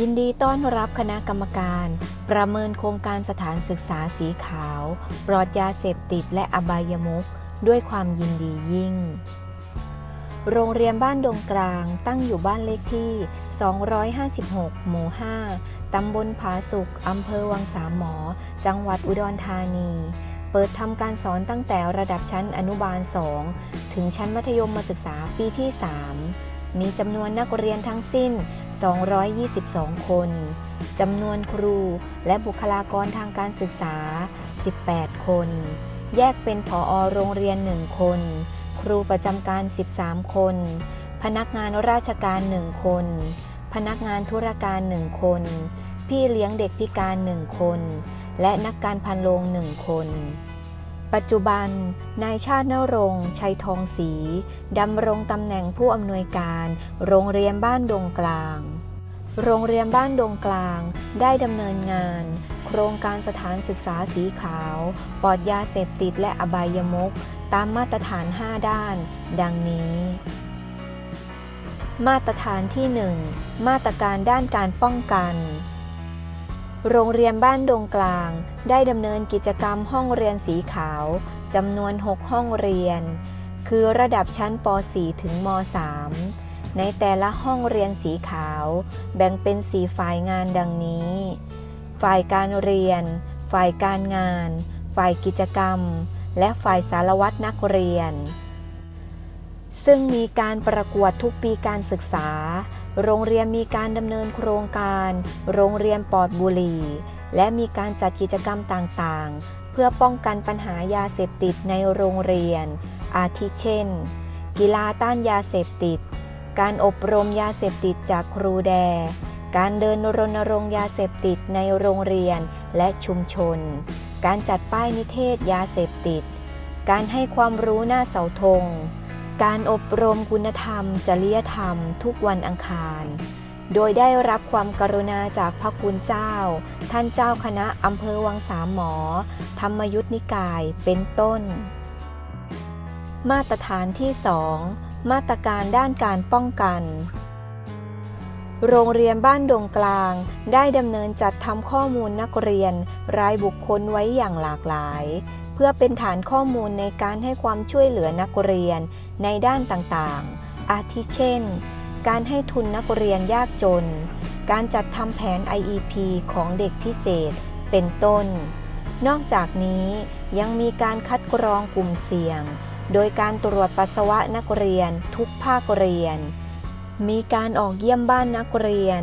ยินดีต้อนรับคณะกรรมการ ประเมินโครงการสถานศึกษาสีขาว ปลอดยาเสพติดและอบายมุขด้วยความยินดียิ่ง โรงเรียนบ้านดงกลางตั้งอยู่บ้านเลขที่ 256 หมู่ 5 ตำบลผาสุกอำเภอวังสามหมอ จังหวัดอุดรธานี เปิดทำการสอนตั้งแต่ระดับชั้นอนุบาล 2 ถึงชั้นมัธยมศึกษาปีที่ 3 มีจำนวนนักเรียนทั้งสิ้น 222 คน จำนวนครูและบุคลากรทางการศึกษา 18 คน แยกเป็นผอโรงเรียน 1 คน ครูประจำการ 13 คน พนักงานราชการ 1 คน พนักงานธุรการ 1 คน พี่เลี้ยงเด็กพิการ 1 คน และนักการพันโรง 1 คน ปัจจุบัน นายชาตินรงชัยทองศรีดำรงตำแหน่งผู้อำนวยการ โรงเรียนบ้านดงกลาง โรงเรียนบ้านดงกลาง ได้ดำเนินงาน โครงการสถานศึกษาสีขาว ปลอดยาเสพติดและอบายมุขตามมาตรฐาน 5 ด้าน ดังนี้ มาตรฐานที่ 1 มาตรการด้านการป้องกัน โรงเรียนบ้านดงกลาง ได้ดำเนินกิจกรรมห้องเรียนสีขาวจำนวน 6 ห้องเรียน คือระดับชั้นป .4 ถึงม .3 ในแต่ละห้องเรียนสีขาว แบ่งเป็นสีฝ่ายงานดังนี้ ฝ่ายการเรียน ฝ่ายการงาน ฝ่ายกิจกรรม และฝ่ายสารวัตรนักเรียน ซึ่งมีการประกวดทุกปีการศึกษา โรงเรียนมีการดำเนินโครงการ โรงเรียนปลอดบุหรี่ และมีการจัดกิจกรรมต่างๆ เพื่อป้องกันปัญหายาเสพติดในโรงเรียน อาทิเช่น กีฬาต้านยาเสพติด การอบรมยาเสพติดจากครูแด การเดินรณรงค์ยาเสพติดในโรงเรียนและชุมชน การจัดป้ายนิเทศยาเสพติด การให้ความรู้หน้าเสาธง การอบรมคุณธรรม จริยธรรม ทุกวันอังคาร โดยได้รับความกรุณาจากพระคุณเจ้า ท่านเจ้าคณะอำเภอวังสามหมอ ธรรมยุทธนิกายเป็นต้น มาตรฐานที่ 2 มาตรการด้านการป้องกัน โรงเรียนบ้านดงกลาง ได้ดำเนินจัดทำข้อมูลนักเรียน รายบุคคลไว้อย่างหลากหลายเพื่อเป็นฐานข้อมูลในการให้ความช่วยเหลือนักเรียน ในด้านต่างๆ อาทิเช่น การให้ทุนนักเรียนยากจน การจัดทำแผน IEP ของเด็กพิเศษ เป็นต้น นอกจากนี้ยังมีการคัดกรองกลุ่มเสี่ยง โดยการตรวจปัสสาวะนักเรียนทุกภาคเรียน มีการออกเยี่ยมบ้านนักเรียน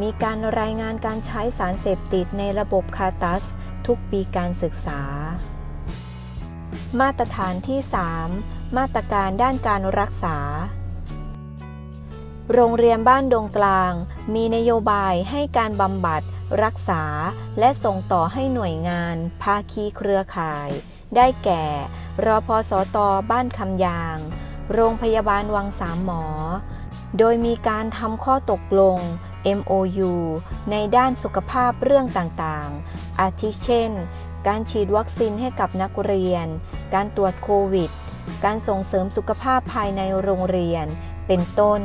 มีการรายงานการใช้สารเสพติดในระบบคาตัส ทุกปีการศึกษา มาตรฐานที่ 3 มาตรการด้านการรักษา โรงเรียนบ้านดงกลาง มีนโยบายให้การบำบัด รักษา และส่งต่อให้หน่วยงาน ภาคีเครือข่าย ได้แก่ รอพสตบ้านคำยาง โรงพยาบาลวังสามหมอ โดยมีการทำข้อตกลง MOU ในด้านสุขภาพเรื่องต่างๆ อาทิเช่น การฉีดวัคซีนให้กับนักเรียน การตรวจโควิด การส่งเสริมสุขภาพภายในโรงเรียน เป็นต้น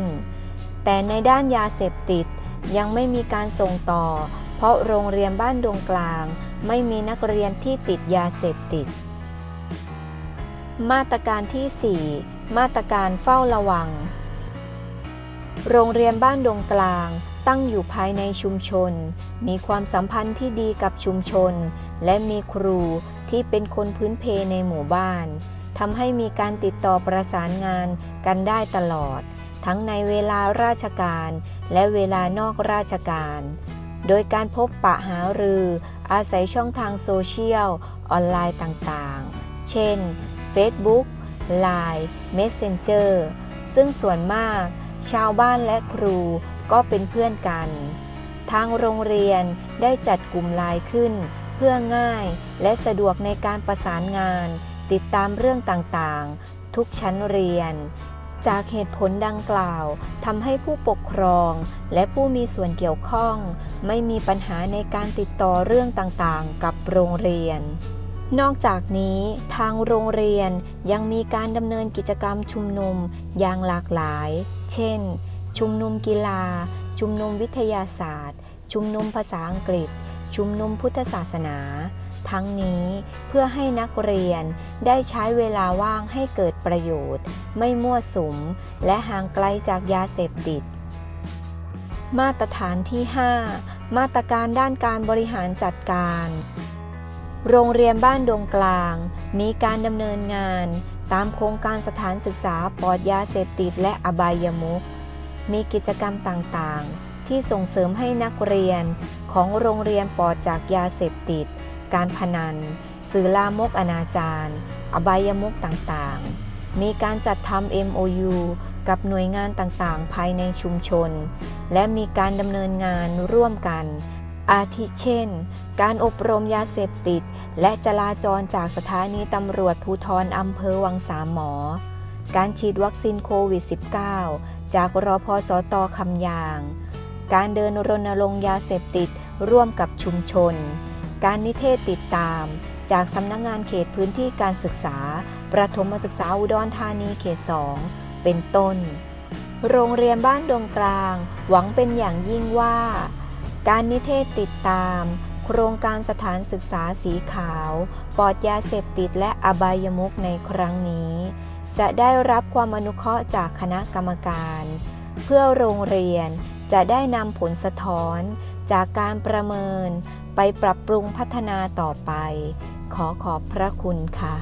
แต่ในด้านยาเสพติดยังไม่มีการส่งต่อ เพราะโรงเรียนบ้านดงกลาง ไม่มีนักเรียนที่ติดยาเสพติด มาตรการที่ 4 มาตรการเฝ้าระวัง โรงเรียนบ้านดงกลาง ตั้งอยู่ภายในชุมชน มีความสัมพันธ์ที่ดีกับชุมชน และมีครูที่เป็นคนพื้นเพในหมู่บ้านทำให้มีการติดต่อประสานงานกันได้ตลอด ทั้งในเวลาราชการและเวลานอกราชการ โดยการพบปะหารือ อาศัยช่องทางโซเชียล ออนไลน์ต่างๆ เช่น Facebook Line Messenger ซึ่งส่วนมาก ชาวบ้านและครู ก็เป็นเพื่อนกัน ทางโรงเรียนได้จัดกลุ่มไลน์ขึ้น เพื่อง่ายและสะดวกในการประสานงาน ติดตามเรื่องต่างๆ ทุกชั้นเรียน จากเหตุผลดังกล่าวทำให้ผู้ปกครอง และผู้มีส่วนเกี่ยวข้อง ไม่มีปัญหาในการติดต่อเรื่องต่างๆ กับโรงเรียนนอกจากนี้ทางโรงเรียนยังมีการดำเนินกิจกรรมชุมนุมอย่างหลากหลาย เช่น ชุมนุมกีฬา ชุมนุมวิทยาศาสตร์ ชุมนุมภาษาอังกฤษ ชุมนุมพุทธศาสนา ทั้งนี้เพื่อให้นักเรียนได้ใช้เวลาว่างให้เกิดประโยชน์ ไม่มั่วสุม และห่างไกลจากยาเสพติด มาตรฐานที่ 5 มาตรการด้านการบริหารจัดการ โรงเรียนบ้านดงกลาง มีการดำเนินงาน ตามโครงการสถานศึกษาปลอดยาเสพติดและอบายมุข มีกิจกรรมต่างๆ ที่ส่งเสริมให้นักเรียนของโรงเรียนปลอดจากยาเสพติด การพนัน สื่อลามกอนาจารอบายมุขต่างๆ มีการจัดทำ MOU กับหน่วยงานต่างๆ ภายในชุมชน และมีการดำเนินงานร่วมกัน อาทิเช่น การอบรมยาเสพติด และจราจรจากสถานีตำรวจภูทรอำเภอวังสามหมอ การฉีดวัคซีนโควิด -19 จากรอพสตคำยาง การเดินรณรงค์ยาเสพติดร่วมกับชุมชน การนิเทศติดตาม จากสำนักงงานเขตพื้นที่การศึกษา ประถมศึกษาอุดรธานีเขต 2 เป็นต้น โรงเรียนบ้านดงกลาง หวังเป็นอย่างยิ่งว่า การนิเทศติดตาม โครงการสถานศึกษาสีขาว ปลอดยาเสพติดและอบายมุขในครั้งนี้ จะได้รับความอนุเคราะห์จากคณะกรรมการ เพื่อโรงเรียนจะได้นำผลสะท้อน จากการประเมินไปปรับปรุงพัฒนาต่อไป ขอขอบพระคุณค่ะ